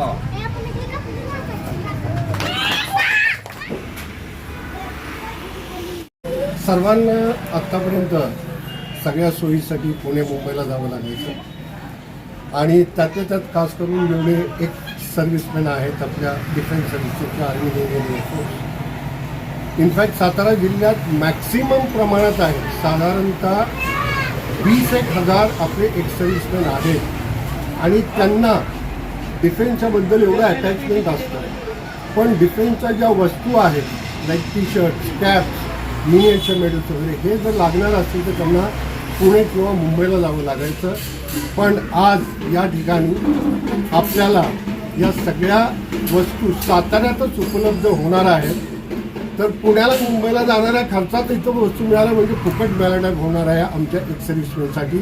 हात सर्वांना आत्तापर्यंत सगळ्या सोयीसाठी पुणे मुंबईला जावं लागायचं. आणि त्यातल्या त्यात खास करून जेवढे एक सर्व्हिसमॅन आहेत आपल्या डिफेन्स सर्व्हिसचे किंवा आर्मी नेव्ही इनफॅक्ट सातारा जिल्ह्यात मॅक्सिमम प्रमाणात आहे. साधारणतः वीस एक हजार आपले एक सर्व्हिसमॅन आहेत. आणि त्यांना डिफेन्सच्याबद्दल एवढं अटॅचमेंट असतं. पण डिफेन्सच्या ज्या वस्तू आहेत like T shirt caps miniature medals वगैरे हे जर लागणार असतील तर त्यांना पुणे किंवा मुंबईला जावं लागायचं. पण आज या ठिकाणी आपल्याला या सगळ्या वस्तू साताऱ्यातच उपलब्ध होणार आहेत. तर पुण्याला मुंबईला जाणाऱ्या खर्चात इथं वस्तू मिळाल्या म्हणजे फुकट मिळाल्या होणार आहे आमच्या एक्सर्व्हिसमेनसाठी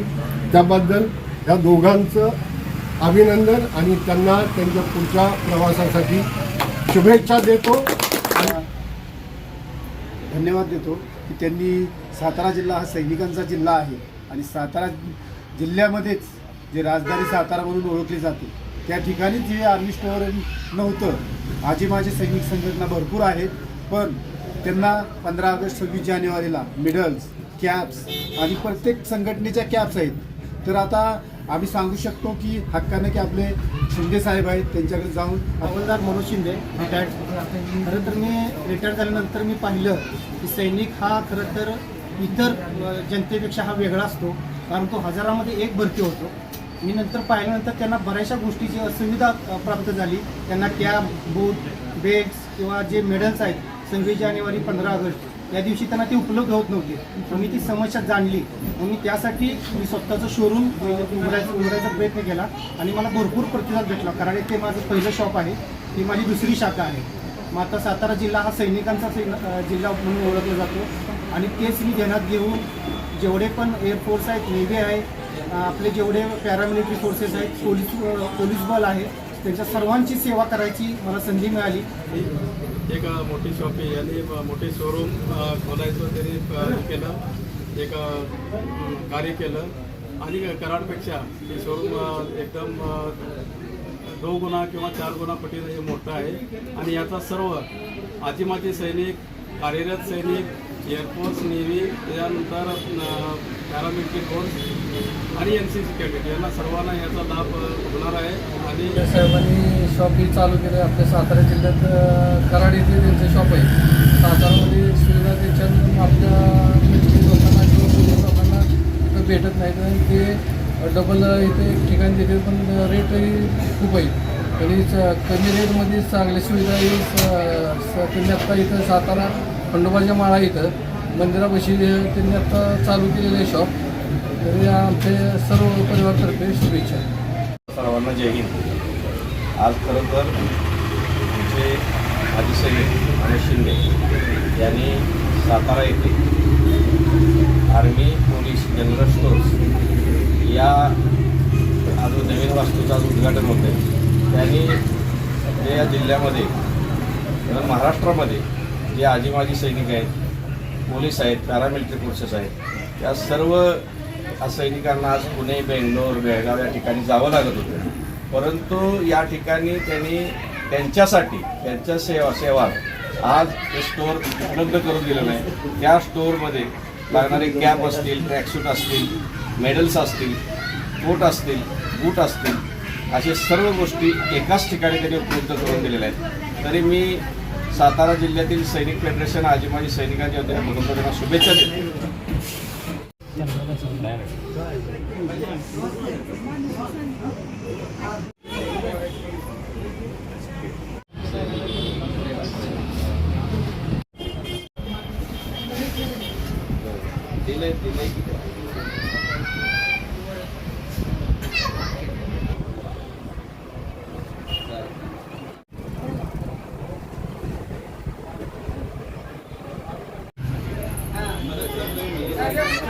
त्याबद्दल या दोघांचं अभिनंदन आणि त्यांना त्यांच्या पुढच्या प्रवासासाठी शुभेच्छा देतो. धन्यवाद देतो की त्यांनी सातारा जिल्हा हा सैनिकांचा जिल्हा आहे आणि सातारा जिल्ह्यामध्येच जे राजधानी सातारा म्हणून ओळखली जाते त्या ठिकाणी जे आर्मी स्टोअर नव्हतं आजी माझे सैनिक संघटना भरपूर आहेत पण त्यांना पंधरा ऑगस्ट सव्वीस जानेवारीला मेडल्स कॅप्स आणि प्रत्येक संघटनेच्या कॅप्स आहेत. तर आता आम्ही सांगू शकतो की हक्कानं की आपले शिंदे साहेब आहेत त्यांच्याकडे जाऊन हवालदार मनोज शिंदे रिटायर्ड खरं तर मी रिटायर्ड झाल्यानंतर मी पाहिलं की सैनिक हा खरं तर इतर जनतेपेक्षा हा वेगळा असतो कारण तो हजारामध्ये एक भरती होतो. मी नंतर पाहिल्यानंतर त्यांना बऱ्याचशा गोष्टीची असुविधा अ, प्राप्त झाली. त्यांना कॅब बूट बेग्स किंवा जे मेडल्स आहेत सव्वीस जानेवारी पंधरा ऑगस्ट या दिवशी त्यांना ते उपलब्ध होत नव्हते. मग मी ती समस्या जाणली. मग मी त्यासाठी मी स्वतःचं शोरूम म्हणजे उघडायचा उघडायचा प्रयत्न केला आणि मला भरपूर प्रतिसाद भेटला. कारण ते माझं पहिलं शॉप आहे. ही माझी दुसरी शाखा आहे. मग आता सातारा जिल्हा हा सैनिकांचा सैन जिल्हा म्हणून ओळखला जातो. आणि तेच मी ध्यानात घेऊन जेवढे पण एअरफोर्स आहेत नेव्ही आहे आपले जेवढे पॅरामिलिटरी फोर्सेस आहेत पोलीस पोलीस बल आहे त्यांच्या सर्वांची सेवा करायची मला संधी मिळाली. एक मोठी शॉपी यांनी मोठे शोरूम खोलायचं त्यांनी हे केलं. एक कार्य केलं. आणि कराडपेक्षा हे शोरूम एकदम दो गुणा किंवा चार गुणा पटीने हे मोठं आहे. आणि याचा सर्व आजीमाजी सैनिक कार्यरत सैनिक एअरफोर्स नेव्ही त्यानंतर पॅरामिलिटरी फोर्स आणि एन सी सी कॅडेट. यांना सर्वांना याचा लाभ होणार आहे. आणि साहेबांनी शॉप ही चालू केलं. आहे आपल्या सातारा जिल्ह्यात कराड येथे त्यांचं शॉप आहे. सातारामध्ये सुविधा त्याच्यात आपल्या लोकांना किंवा लोकांना इथं भेटत नाहीत. आणि ते डबल इथे एक देते पण रेटही खूप आहे. आणि कमी रेटमध्ये चांगल्या सुविधा ही आत्ता इथं सातारा खंडोबाच्या माळा इथं मंदिरापाशी त्यांनी आत्ता चालू केलेले आहे शॉप तरी आमचे सर्व परिवारतर्फे शुभेच्छा. सर्वांना जय हिंद. आज खरं तर आमचे माजी सैनिक आणि शिंदे यांनी सातारा येथे आर्मी पोलीस जनरल स्टोर्स या आज नवीन वास्तूचं आज उद्घाटन होतं आहे त्यांनी आपल्या या जिल्ह्यामध्ये महाराष्ट्रामध्ये जे आजी माजी सैनिक आहेत पोलीस आहेत पॅरामिलिटरी फोर्सेस आहेत त्या सर्व सैनिकांना आज पुणे बेंगलोर बेळगाव या ठिकाणी जावं लागत होतं. परंतु या ठिकाणी त्यांनी त्यांच्यासाठी त्यांच्या सेवा सेवा आज ते स्टोअर उपलब्ध करून दिलं नाही. त्या स्टोअरमध्ये लागणारे कॅप असतील ट्रॅकसूट असतील मेडल्स असतील कोट असतील बूट असतील असे सर्व गोष्टी एकाच ठिकाणी त्यांनी उपलब्ध करून दिलेल्या आहेत. तरी मी सातारा जिल्ह्यातील सैनिक फेडरेशन आजी माजी सैनिकांच्या वतीने म्हणून शुभेच्छा देतो. दिलंय दिलंय. Gracias.